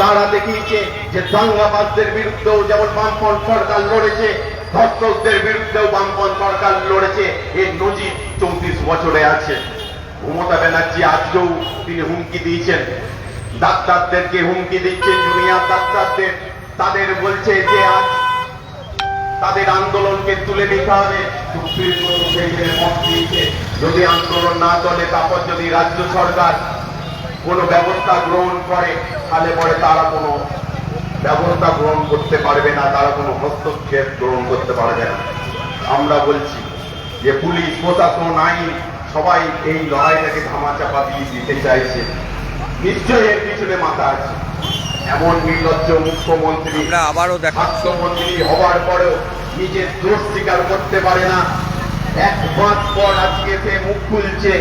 তারা দেখিয়েছে যে দাঙ্গাবাজদের বিরুদ্ধেও যেমন বামপন্থ সরকার লড়েছে ধর্ষকদের বিরুদ্ধেও বামপন্থ সরকার লড়েছে এর নজির চৌত্রিশ বছরে আছে। মমতা ব্যানার্জি আজকেও তিনি হুমকি দিয়েছেন। ডাক্তারদেরকে হুমকি দিচ্ছেন, জুনিয়র ডাক্তারদের। তাদের বলছে যে আজ তাদের আন্দোলনকে তুলে নিতে হবে। সুপ্রিম কোর্ট সেইখানে মত দিয়েছে, যদি আন্দোলন না চলে, তারপর যদি রাজ্য সরকার কোনো ব্যবস্থা গ্রহণ করে তাহলে পরে তারা কোনো ব্যবস্থা গ্রহণ করতে পারবে না তারা কোনো হস্তক্ষেপ গ্রহণ করতে পারবে না। আমরা বলছি যে পুলিশ প্রশাসন আইন সবাই এই লড়াইটাকে ধামাচাপা দিয়ে দিতে চাইছে। নিশ্চয়ই এর পিছনে মাথা আছে। এমন নির্লজ্জ মুখ্যমন্ত্রী আবারও স্বাস্থ্যমন্ত্রী হওয়ার পরেও নিজের দোষ স্বীকার করতে পারে না। এক মাস পর আজকে সে মুখ খুলছে।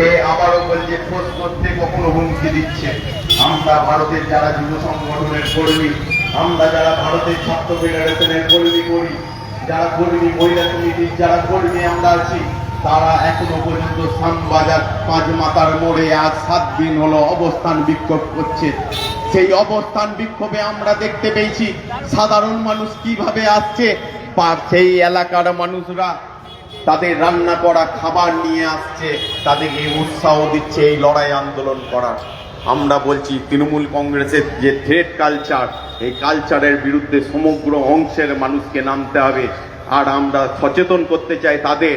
সে আবারও বলছে খোঁজ করতে কখনো হুমকি দিচ্ছে। আমরা ভারতের যারা যুব সংগঠনের কর্মী, আমরা যারা ভারতের যারা কর্মী যারা কর্মী আমরা আছি, তারা এখনও পর্যন্ত পাঁচ মোড়ে আজ সাত দিন হলো অবস্থান বিক্ষোভ করছে। সেই অবস্থান বিক্ষোভে আমরা দেখতে পেয়েছি, সাধারণ মানুষ কীভাবে আসছে সেই এলাকার মানুষরা তাদের রান্না করা খাবার নিয়ে আসছে তাদেরকে উৎসাহ দিচ্ছে এই লড়াই আন্দোলন করার আমরা বলছি তৃণমূল কংগ্রেসের যে থ্রেড কালচার এই কালচারের বিরুদ্ধে সমগ্র অংশের মানুষকে নামতে হবে। আর আমরা সচেতন করতে চাই তাদের।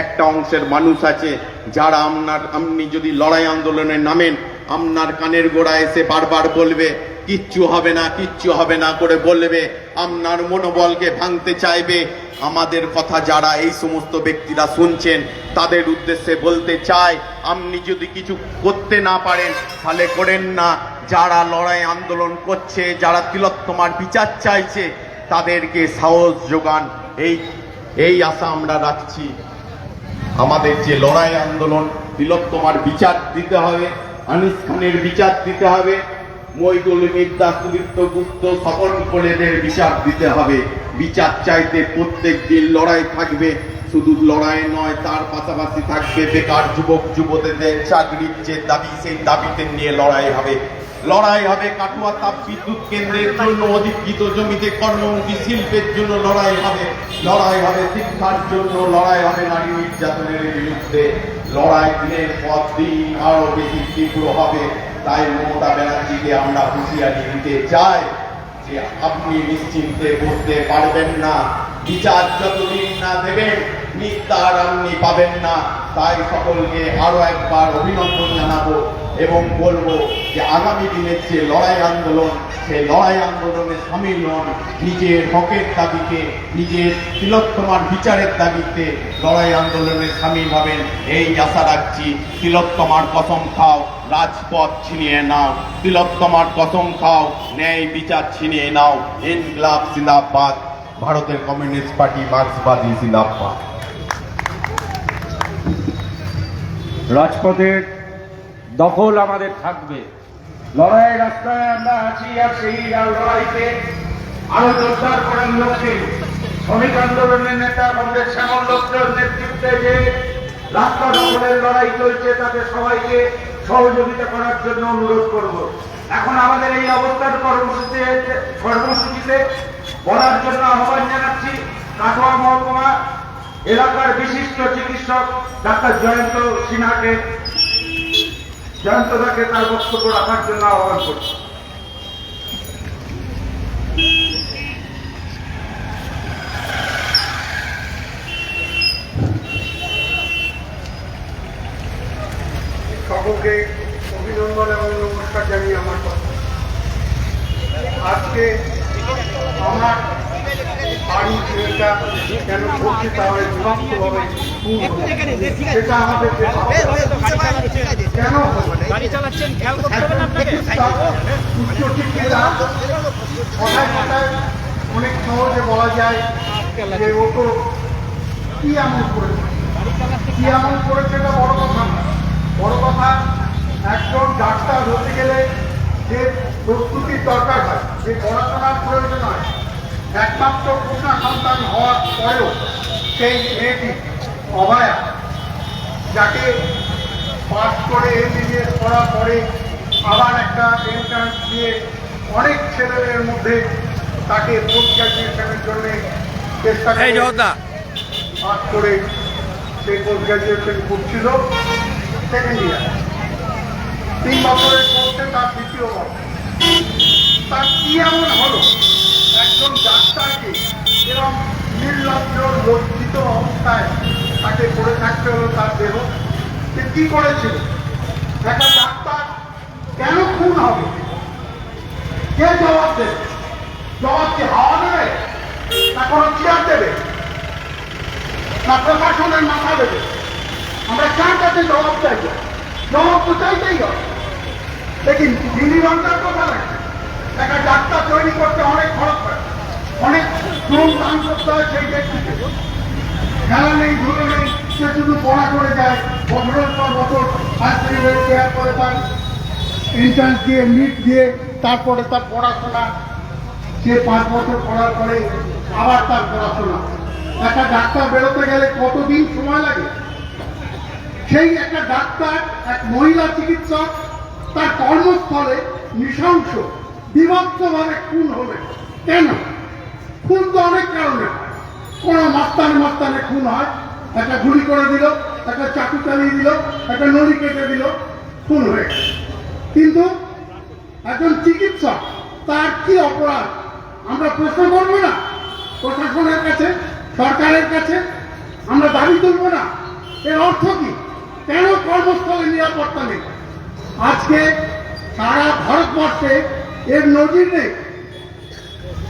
একটা অংশের মানুষ আছে, যারা আপনার আপনি যদি লড়াই আন্দোলনে নামেন, আপনার কানের গোড়া এসে বারবার বলবে, কিচ্ছু হবে না, কিচ্ছু হবে না করে বলবে, আপনার মনোবলকে ভাঙতে চাইবে। আমাদের কথা যারা এই সমস্ত ব্যক্তিরা শুনছেন, তাদের উদ্দেশ্যে বলতে চাই, আপনি যদি কিছু করতে না পারেন, তাহলে করেন না। যারা লড়াই আন্দোলন করছে, যারা তিলোত্তমার বিচার চাইছে, তাদেরকে সাহস যোগান। এই এই আশা আমরা রাখছি। আমাদের যে লড়াই আন্দোলন, তিলোত্তমার বিচার দিতে হবে আনিস খানের বিচার দিতে হবে। মইদুল মির্জা গুপ্ত স্বপন কোলেদের বিচার দিতে হবে। বিচার চাইতে প্রত্যেক লড়াই থাকবে। শুধু লড়াই নয়, তার পাশাপাশি থাকবে বেকার যুবক, যুবতীদের চাকরির যে দাবি, সেই দাবিতে নিয়ে লড়াই হবে। লড়াই হবে কাটুয়া তাপ বিদ্যুৎ কেন্দ্রের জন্য, অধিকৃত জমিতে কর্মমুখী শিল্পের জন্য লড়াই হবে। লড়াই হবে শিক্ষার জন্য, লড়াই হবে নারী নির্যাতনের বিরুদ্ধে। লড়াই দিনের পর দিন আরও বেশি তীব্র হবে। তাই মমতা ব্যানার্জিকে আমরা হুঁশিয়ারি দিতে চাই যে আপনি নিশ্চিন্তে করতে পারবেন না। বিচার যতদিন না দেবেন আপনি পাবেন না। তাই সকলকে একবার অভিনন্দন জানাব এবং বলব যে আগামী দিনের যে লড়াই আন্দোলন, সেই লড়াই আন্দোলনে সামিল হন। নিজের হকের নিজের তিলোত্তমার বিচারের দাবিতে লড়াই আন্দোলনে সামিল হবেন। এই আশা রাখছি তিলোত্তমার কসম খাও। রাজপথ ছিনিয়ে নাও। তিলোত্তমার কসম খাও, ন্যায় বিচার ছিনিয়ে নাও। ইনকলাব জিন্দাবাদ। ভারতের কমিউনিস্ট পার্টি মার্ক্সবাদী জিন্দাবাদ। রাজপথের দখল আমাদের থাকবে। লড়াই রাস্তায় আমরা আছি আর সেই লড়াইতে আরও জোরদার করার লক্ষ্যে শ্রমিক আন্দোলনের নেতা আমাদের শ্যামল দত্তর নেতৃত্বে যে রাস্তা দখলের লড়াই চলছে তাদের সবাইকে সহযোগিতা করার জন্য অনুরোধ করব। এখন আমাদের এই অবস্থান কর্মসূচিতে কর্মসূচিতে বলার জন্য আহ্বান জানাচ্ছি কাটোয়া মহকুমা এলাকার বিশিষ্ট চিকিৎসক ডাক্তার জয়ন্ত সিনহাকে, জয়ন্ত দাকে তার বক্তব্য রাখার জন্য আহ্বান করছি। সকলকে অভিনন্দন এবং নমস্কার জানিয়ে আমার কথা। আজকে আমার বাড়ি কেন ঘটছে তাহলে বিভক্তভাবে খুন হলো। সেটা আমাদেরকে কেন গাড়ি চালাচ্ছেন খেয়াল করতে হবে না আপনাকে? কথায় কথায় অনেক সহজে বলা যায় যে ও তো কি এমন করেছে? কি এমন করেছে এটা বড় কথা না। বড় কথা একজন ডাক্তার হতে গেলে যে প্রস্তুতির দরকার হয়। যে পড়াশোনার প্রয়োজন হয়। একমাত্র কন্যা সন্তান হওয়ার পরেও সেই মেয়েটি অভয়া যাকে পাস করে এমবিবিএস করার পরে আবার একটা এন্ট্রান্স দিয়ে অনেক ছেলেদের মধ্যে তাকে পোস্ট গ্রাজুয়েশনের জন্য চেষ্টা পাস করে সে পোস্ট গ্রাজুয়েশন করছিল সেকেন্ড ইয়ার। তিন বছরের কোর্সে তার দ্বিতীয় বছর তার কি এমন হলো? একজন ডাক্তারকে এরকম নির্লজ্জ, লজ্জিত অবস্থায় তাকে পড়ে থাকতে হলো তার দেহ। সে কি করেছিল? একটা ডাক্তার কেন খুন হবে? কে জবাব দেবে? জবাব কি হাওয়া দেবে? না কোনো চেয়ার দেবে? না প্রশাসনের মাথা দেবে? আমরা কার কাছে জবাব চাইব? জবাব তো চাইতেই হবে। দেখুন দিল্লি বাংলার কথা একটা ডাক্তার তৈরি করতে অনেক খরচ হয়। অনেক শ্রম দান করতে হয় সেই ব্যক্তিকে। খেলা নেই, ধুলো নেই, সে শুধু পড়া করে যায়। বছরের পর বছর হাসপাতালে কেয়ার করে তার এন্ট্রান্স দিয়ে নিট দিয়ে, তারপরে তার পড়াশোনা। সে পাঁচ বছর পড়ার পরে আবার তার পড়াশোনা। একটা ডাক্তার বেরোতে গেলে কতদিন সময় লাগে? সেই একটা ডাক্তার, এক মহিলা চিকিৎসক, তার কর্মস্থলে নৃশংস, বিভক্তভাবে খুন হলে কেন? খুন তো অনেক কারণে কোনো মাস্তানে মাস্তানে খুন হয়, একটা গুলি করে দিল, একটা চাকু চালিয়ে দিল, একটা নড়ি কেটে দিল, খুন হয়ে কিন্তু একজন চিকিৎসক, তার কি অপরাধ? আমরা প্রশ্ন করব না। প্রশাসনের কাছে, সরকারের কাছে আমরা দাবি তুলব না। এর অর্থ কি? কেন কর্মস্থলে নিরাপত্তা নেই? আজকে সারা ভারতবর্ষে এর নজির নেই।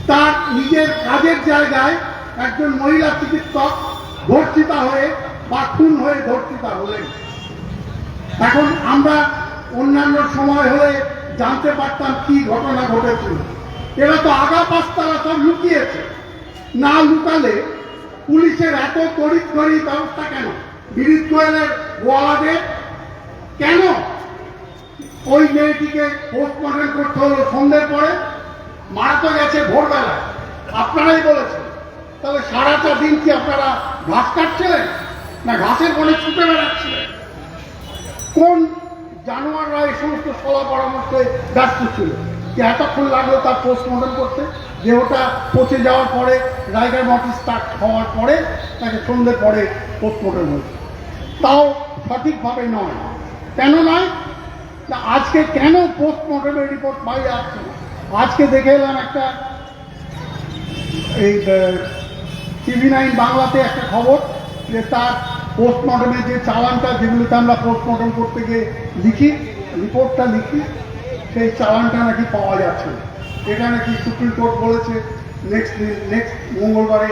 তার নিজের কাজের জায়গায় একজন মহিলা চিকিৎসক ধর্ষিতা হয়ে বা খুন হয়ে ধর্ষিতা হলেন। এখন আমরা অন্যান্য সময় হলে জানতে পারতাম কি ঘটনা ঘটেছিল এরা তো আগা পাঁচতারা সব লুকিয়েছে। না লুকালে পুলিশের এত তড়িৎ তড়িৎ ব্যবস্থা কেন? বিদ্যুৎ গোয়েলের গোয়ালাদের কেন? ওই মেয়েটিকে পোস্টমর্টম করতে হলো সন্ধ্যের পরে? মারা তো গেছে ভোরবেলায়। আপনারাই বলেছেন। তাহলে সারাটা দিন কি আপনারা ঘাস কাটছিলেন? না ঘাসের বনে ছুটে বেড়াচ্ছিলেন? কোন জানোয়াররা এই সমস্ত সলা পরামর্শে ব্যস্ত ছিল? যে এতক্ষণ লাগল তার পোস্টমর্টম করতে? যে ওটা পচে যাওয়ার পরে রাইগার মটি স্টার্ট হওয়ার পরে, তাকে সন্ধ্যের পরে পোস্টমর্টম হয়েছে তাও সঠিকভাবে নয় কেন নয় আজকে কেন পোস্টমর্টমের রিপোর্ট আসছে না? আজকে দেখে এলাম একটা এই টিভি নাইন বাংলাতে একটা খবর যে তার পোস্টমর্টমের যে চালানটা যেগুলোতে আমরা পোস্টমর্টম করতে গিয়ে লিখি রিপোর্টটা লিখি, সেই চালানটা নাকি পাওয়া যাচ্ছে। এটা নাকি সুপ্রিম কোর্ট বলেছে নেক্সট নেক্সট মঙ্গলবারে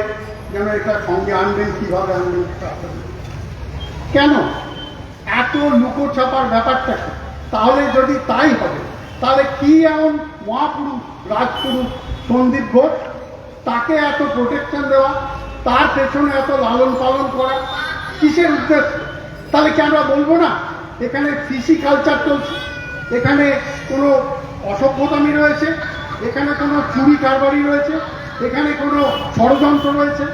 যেন এটা সঙ্গে আনবেন, কীভাবে আনবেন। কেন? এত লুকোছাপার ব্যাপারটা কি? তাহলে যদি তাই হবে, তাহলে কি এমন মহাপুরুষ, রাজপুরুষ, সন্দীপ ঘোষ, তাকে এত প্রোটেকশন দেওয়া, তার পেছনে এত লালন পালন করা, কিসের উদ্দেশ্য? তাহলে কি আমরা বলব না? এখানে ফিসি কালচার চলছে, এখানে কোনো অসভ্যতামি রয়েছে, এখানে কোনো চুরি কারবারি রয়েছে, এখানে কোনো ষড়যন্ত্র রয়েছে,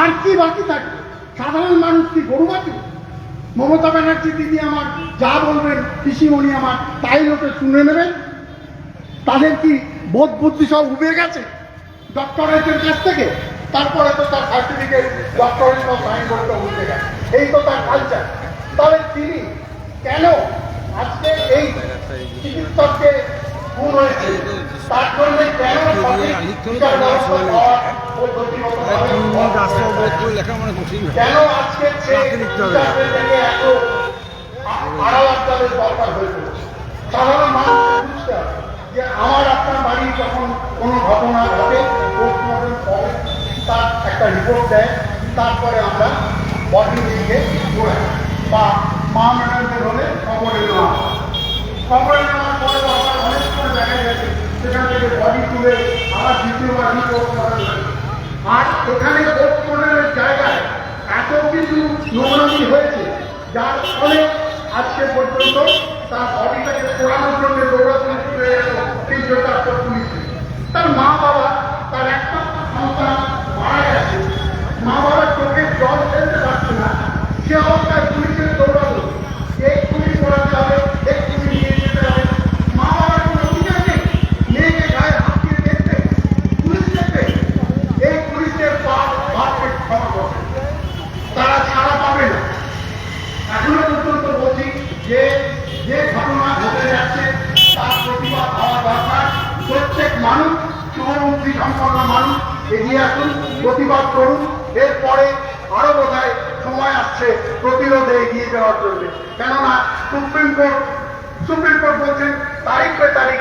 আর কি বাকি থাকে সাধারণ মানুষ কি গরু বাকি মমতা ব্যানার্জি দিদি আমার যা বলবেন, পিসিমণি আমার তাই লোকে শুনে নেবেন। তাদের কি বোধ বুদ্ধি সব উবে গেছে? ডক্টরেটের কাছ থেকে? তারপরে তো তার সার্টিফিকেট ডক্টরেট সব সাইন করতে উঠে গেছে। এই তো তার কালচার তবে তিনি কেন আজকে এই চিকিৎসককে খুন হয়েছে তার জন্য কেন সঠিক বিচার ব্যবস্থা আমার তার একটা রিপোর্ট দেয় তারপরে আমরা বডি ঘোরাই বা মা ম্যাডামদের হলে খবরে খবরে নেওয়ার পরে আবার অনেক দেখা গেছে সেখান থেকে বডি তুলে আবার দ্বিতীয়বার রিপোর্ট করা আর এখানে পোস্টমর্টমের জায়গায় এত কিছু নোংরামি হয়েছে, যার ফলে আজকে পর্যন্ত তার বডিটাকে পোড়ানোর জন্য দৌড়াদৌড়ি হয়ে গেল তার মা বাবা তার একমাত্র সন্তান মারা যে যে ঘটনা ঘটে যাচ্ছে, তার প্রতিবাদ হওয়া দরকার। প্রত্যেক মানুষ শুভমন্ত্রী সম্পন্ন মানুষ এগিয়ে আসুন, প্রতিবাদ করুন। এরপরে আরও বোধ সময় আসছে প্রতিরোধে এগিয়ে যাওয়ার জন্য। কেননা সুপ্রিম কোর্ট সুপ্রিম কোর্ট বলছেন, তারিখ পে তারিখ